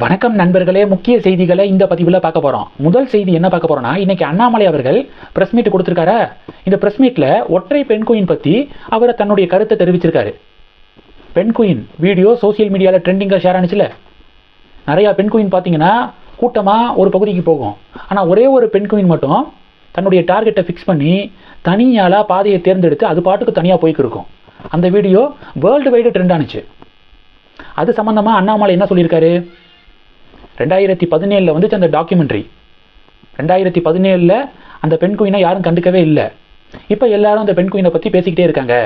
வணக்கம் நண்பர்களே முக்கிய செய்திகளை இந்த பதிவில் பார்க்க போகிறோம் முதல் செய்தி என்ன பார்க்க போகிறோம்னா இன்றைக்கி அண்ணாமலை அவர்கள் ப்ரெஸ் மீட் கொடுத்துருக்காரா? இந்த ப்ரெஸ் மீட்டில் ஒற்றை பெண் குயின் பற்றி அவர் தன்னுடைய கருத்தை தெரிவிச்சிருக்காரு. பெண் குயின் வீடியோ சோஷியல் மீடியாவில் ட்ரெண்டிங்காக ஷேர் ஆனிச்சில்ல நிறையா பெண் குயின் பார்த்தீங்கன்னா கூட்டமாக ஒரு பகுதிக்கு போகும். ஆனால் ஒரே ஒரு பெண் குயின் மட்டும் தன்னுடைய டார்கெட்டை ஃபிக்ஸ் பண்ணி தனியாளாக பாதையை தேர்ந்தெடுத்து அது பாட்டுக்கு தனியாக போய்க்கு இருக்கும். அந்த வீடியோ வேர்ல்டு வைடு ட்ரெண்ட் ஆனிச்சு. அது சம்மந்தமாக அண்ணாமலை என்ன சொல்லியிருக்காரு? ரெண்டாயிரத்தி பதினேழில் வந்துச்சு அந்த டாக்குமெண்ட்ரி ரெண்டாயிரத்தி பதினேழில் அந்த பெண் குயினை யாரும் கண்டுக்கவே இல்லை. இப்போ எல்லாரும் அந்த பெண் குயினை பற்றி பேசிக்கிட்டே இருக்காங்க.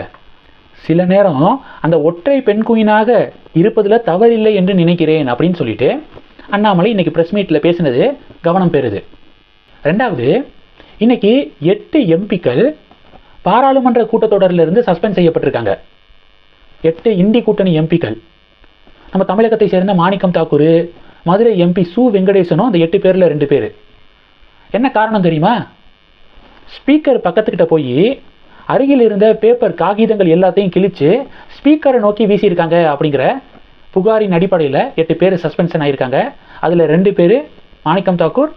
சில நேரம் அந்த ஒற்றை பெண் குயினாக இருப்பதில் தவறில்லை என்று நினைக்கிறேன் அப்படின்னு சொல்லிட்டு அண்ணாமலை இன்னைக்கு ப்ரெஸ் மீட்டில் பேசினது கவனம் பெறுது. ரெண்டாவது இன்றைக்கி எட்டு எம்பிக்கள் பாராளுமன்ற கூட்டத்தொடரிலிருந்து சஸ்பெண்ட் செய்யப்பட்டிருக்காங்க. எட்டு இந்தி கூட்டணி எம்பிக்கள். நம்ம தமிழகத்தை சேர்ந்த மாணிக்கம் தாக்கூர் மதுரை எம்பி சு வெங்கடேசனும் அந்த எட்டு பேரில் ரெண்டு பேர். என்ன காரணம் தெரியுமா? ஸ்பீக்கர் பக்கத்துக்கிட்ட போய் அருகில் இருந்த பேப்பர் காகிதங்கள் எல்லாத்தையும் கிழித்து ஸ்பீக்கரை நோக்கி வீசியிருக்காங்க அப்படிங்கிற புகாரின் அடிப்படையில் எட்டு பேர் சஸ்பென்ஷன் ஆகியிருக்காங்க அதில் ரெண்டு பேர் மாணிக்கம் தாக்கூர்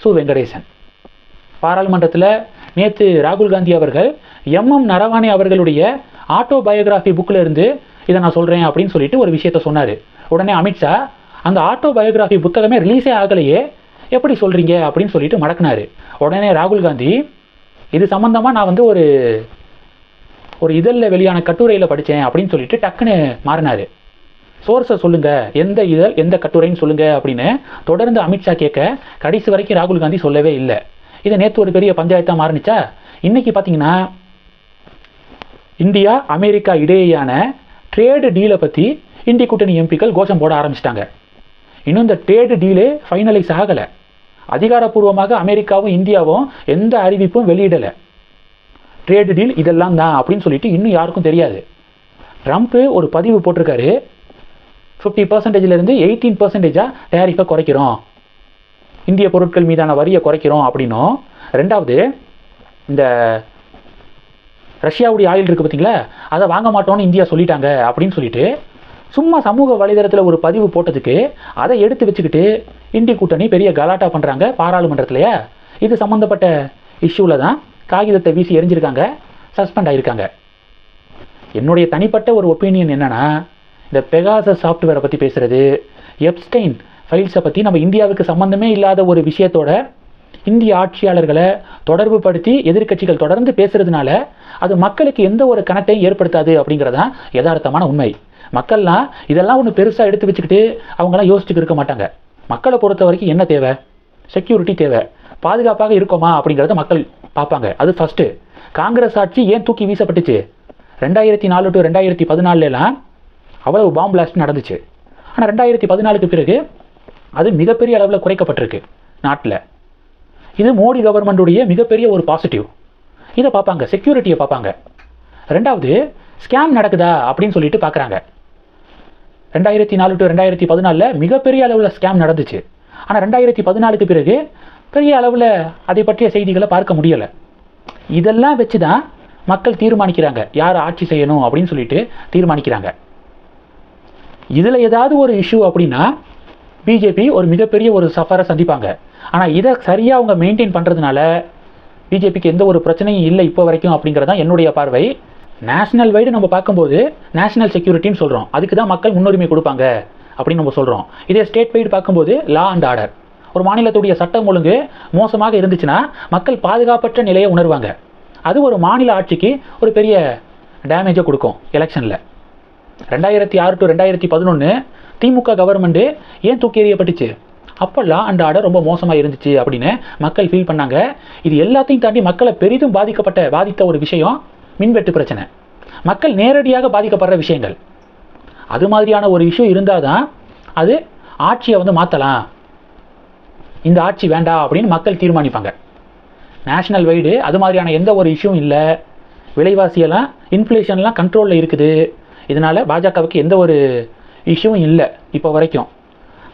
சு வெங்கடேசன். பாராளுமன்றத்தில் நேற்று ராகுல் காந்தி அவர்கள் எம்எம் நரவானே அவர்களுடைய ஆட்டோ பயோகிராஃபி புக்கில் இருந்து இதை நான் சொல்கிறேன் அப்படின்னு சொல்லிட்டு ஒரு விஷயத்த சொன்னார். உடனே அமித்ஷா அந்த ஆட்டோ பயோகிராஃபி புத்தகமே ரிலீஸே ஆகலையே. எப்படி சொல்கிறீங்க அப்படின்னு சொல்லிட்டு மடக்குனாரு. உடனே ராகுல் காந்தி இது சம்மந்தமாக நான் வந்து ஒரு ஒரு இதழில் வெளியான கட்டுரையில் படித்தேன் அப்படின்னு சொல்லிட்டு டக்குன்னு மாறினார். சோர்ஸை சொல்லுங்கள் எந்த இதழ் எந்த கட்டுரைன்னு சொல்லுங்கள் அப்படின்னு தொடர்ந்து அமித்ஷா கேட்க கடைசி வரைக்கும் ராகுல் காந்தி சொல்லவே இல்லை. இது நேற்று ஒரு பெரிய பஞ்சாயத்தாக மாறுனுச்சா? இன்றைக்கி பார்த்தீங்கன்னா இந்தியா அமெரிக்கா இடையேயான ட்ரேடு டீலை பற்றி இந்திய கூட்டணி எம்பிக்கள் கோஷம் போட ஆரம்பிச்சிட்டாங்க. இன்னும் இந்த ட்ரேடு டீலே ஃபைனலைஸ் ஆகலை. அதிகாரப்பூர்வமாக அமெரிக்காவும் இந்தியாவும் எந்த அறிவிப்பும் வெளியிடலை. ட்ரேடு டீல் இதெல்லாம் தான் அப்படின்னு சொல்லிட்டு இன்னும் யாருக்கும் தெரியாது. ட்ரம்ப்பு ஒரு பதிவு போட்டிருக்காரு. ஃபிஃப்டி பர்சன்டேஜ்லேருந்து எயிட்டீன் பர்சன்டேஜாக டேரிஃபை குறைக்கிறோம். இந்திய பொருட்கள் மீதான வரியை குறைக்கிறோம் அப்படின்னும். ரெண்டாவது இந்த ரஷ்யாவுடைய ஆயில் இருக்குது பார்த்தீங்களா? அதை வாங்க மாட்டோம்னு இந்தியா சொல்லிட்டாங்க அப்படின்னு சொல்லிட்டு சும்மா சமூக வலைதளத்தில் ஒரு பதிவு போட்டதுக்கு அதை எடுத்து வச்சுக்கிட்டு இண்டி கூட்டணி பெரிய கலாட்டா பண்ணுறாங்க பாராளுமன்றத்திலேயே? இது சம்மந்தப்பட்ட இஷ்யூவில் தான் காகிதத்தை வீசி எரிஞ்சிருக்காங்க சஸ்பெண்ட் ஆகியிருக்காங்க என்னுடைய தனிப்பட்ட ஒரு ஒப்பீனியன் என்னென்னா இந்த பெகாச சாஃப்ட்வேரை பற்றி பேசுகிறது எப்ஸ்டைன் ஃபைல்ஸை பற்றி நம்ம இந்தியாவுக்கு சம்மந்தமே இல்லாத ஒரு விஷயத்தோட இந்திய ஆட்சியாளர்களை தொடர்பு படுத்தி எதிர்க்கட்சிகள் தொடர்ந்து பேசுறதுனால அது மக்களுக்கு எந்த ஒரு கணக்கையும் ஏற்படுத்தாது அப்படிங்கிறதான் யதார்த்தமான உண்மை. மக்கள்லாம் இதெல்லாம் ஒன்று பெருசாக எடுத்து வச்சுக்கிட்டு அவங்களாம் யோசிச்சுட்டு இருக்க மாட்டாங்க. மக்களை பொறுத்த வரைக்கும் என்ன தேவை? செக்யூரிட்டி தேவை. பாதுகாப்பாக இருக்கோமா அப்படிங்கிறத மக்கள் பார்ப்பாங்க. அது ஃபஸ்ட்டு காங்கிரஸ் ஆட்சி ஏன் தூக்கி வீசப்பட்டுச்சு? ரெண்டாயிரத்தி நாலு டு ரெண்டாயிரத்தி பதினாலுலாம் அவ்வளவு பாம்பு பிளாஸ்ட் நடந்துச்சு. ஆனால் ரெண்டாயிரத்தி பதினாலுக்கு பிறகு அது மிகப்பெரிய அளவில் குறைக்கப்பட்டிருக்கு நாட்டில். இது மோடி கவர்மெண்ட்டுடைய மிகப்பெரிய ஒரு பாசிட்டிவ் இதை பார்ப்பாங்க செக்யூரிட்டியை பார்ப்பாங்க. ரெண்டாவது ஸ்கேம் நடக்குதா அப்படின்னு சொல்லிட்டு பார்க்குறாங்க. ரெண்டாயிரத்தி நாலு டு ரெண்டாயிரத்தி பதினாலில் மிகப்பெரிய அளவில் ஸ்கேம் நடந்துச்சு. ஆனால் ரெண்டாயிரத்தி பதினாலுக்கு பிறகு பெரிய அளவில் அதை பற்றிய செய்திகளை பார்க்க முடியலை. இதெல்லாம் வச்சு தான் மக்கள் தீர்மானிக்கிறாங்க. யார் ஆட்சி செய்யணும் அப்படின்னு சொல்லிட்டு தீர்மானிக்கிறாங்க. இதில் ஏதாவது ஒரு இஷ்யூ அப்படின்னா பிஜேபி ஒரு மிகப்பெரிய ஒரு சஃபரை சந்திப்பாங்க. ஆனால் இதை சரியாக அவங்க மெயின்டைன் பண்ணுறதுனால பிஜேபிக்கு எந்த ஒரு பிரச்சனையும் இல்லை இப்போ வரைக்கும் அப்படிங்கிறதான் என்னுடைய பார்வை. நேஷனல் வைடு நம்ம பார்க்கும்போது நேஷனல் செக்யூரிட்டின்னு சொல்கிறோம் அதுக்கு தான் மக்கள் முன்னுரிமை கொடுப்பாங்க அப்படின்னு நம்ம சொல்கிறோம் இதே ஸ்டேட் வைடு பார்க்கும்போது லா அண்ட் ஆர்டர் ஒரு மாநிலத்துடைய சட்டம் ஒழுங்கு மோசமாக இருந்துச்சுன்னா மக்கள் பாதுகாப்பற்ற நிலையை உணர்வாங்க. அது ஒரு மாநில ஆட்சிக்கு ஒரு பெரிய டேமேஜை கொடுக்கும் எலெக்ஷனில் ரெண்டாயிரத்தி ஆறு டு ரெண்டாயிரத்தி பதினொன்று திமுக கவர்மெண்ட்டு ஏன் தூக்கி எறியப்பட்டுச்சு? அப்போ லா அண்ட் ஆர்டர் ரொம்ப மோசமாக இருந்துச்சு அப்படின்னு மக்கள் ஃபீல் பண்ணாங்க. இது எல்லாத்தையும் தாண்டி மக்களை பெரிதும் பாதிக்கப்பட்ட பாதித்த ஒரு விஷயம் மின்வெட்டு பிரச்சனை. மக்கள் நேரடியாக பாதிக்கப்படுற விஷயங்கள். அது மாதிரியான ஒரு இஷ்யூ இருந்தால் தான் அது ஆட்சியை வந்து மாற்றலாம் இந்த ஆட்சி வேண்டாம் அப்படின்னு மக்கள் தீர்மானிப்பாங்க. நேஷனல் வைடு அது மாதிரியான எந்த ஒரு இஷ்யூவும் இல்லை. விலைவாசியெல்லாம் இன்ஃப்ளேஷன்லாம் கண்ட்ரோலில் இருக்குது. இதனால் பாஜகவுக்கு எந்த ஒரு இஷ்யூவும் இல்லை. இப்போ வரைக்கும்.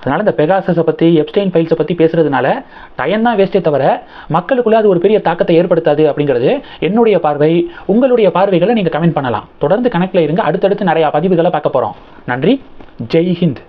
அதனால் இந்த பெகாசஸை பற்றி எப்ஸ்டைன் ஃபைல்ஸை பற்றி பேசுகிறதுனால டைம் தான் வேஸ்ட்டே தவிர மக்களுக்குள்ளே அது ஒரு பெரிய தாக்கத்தை ஏற்படுத்தாது அப்படிங்கிறது என்னுடைய பார்வை. உங்களுடைய பார்வைகளை நீங்கள் கமெண்ட் பண்ணலாம். தொடர்ந்து கணக்கில் இருங்க. அடுத்தடுத்து நிறையா பதிவுகளை பார்க்க போகிறோம் நன்றி. ஜெய் ஹிந்த்.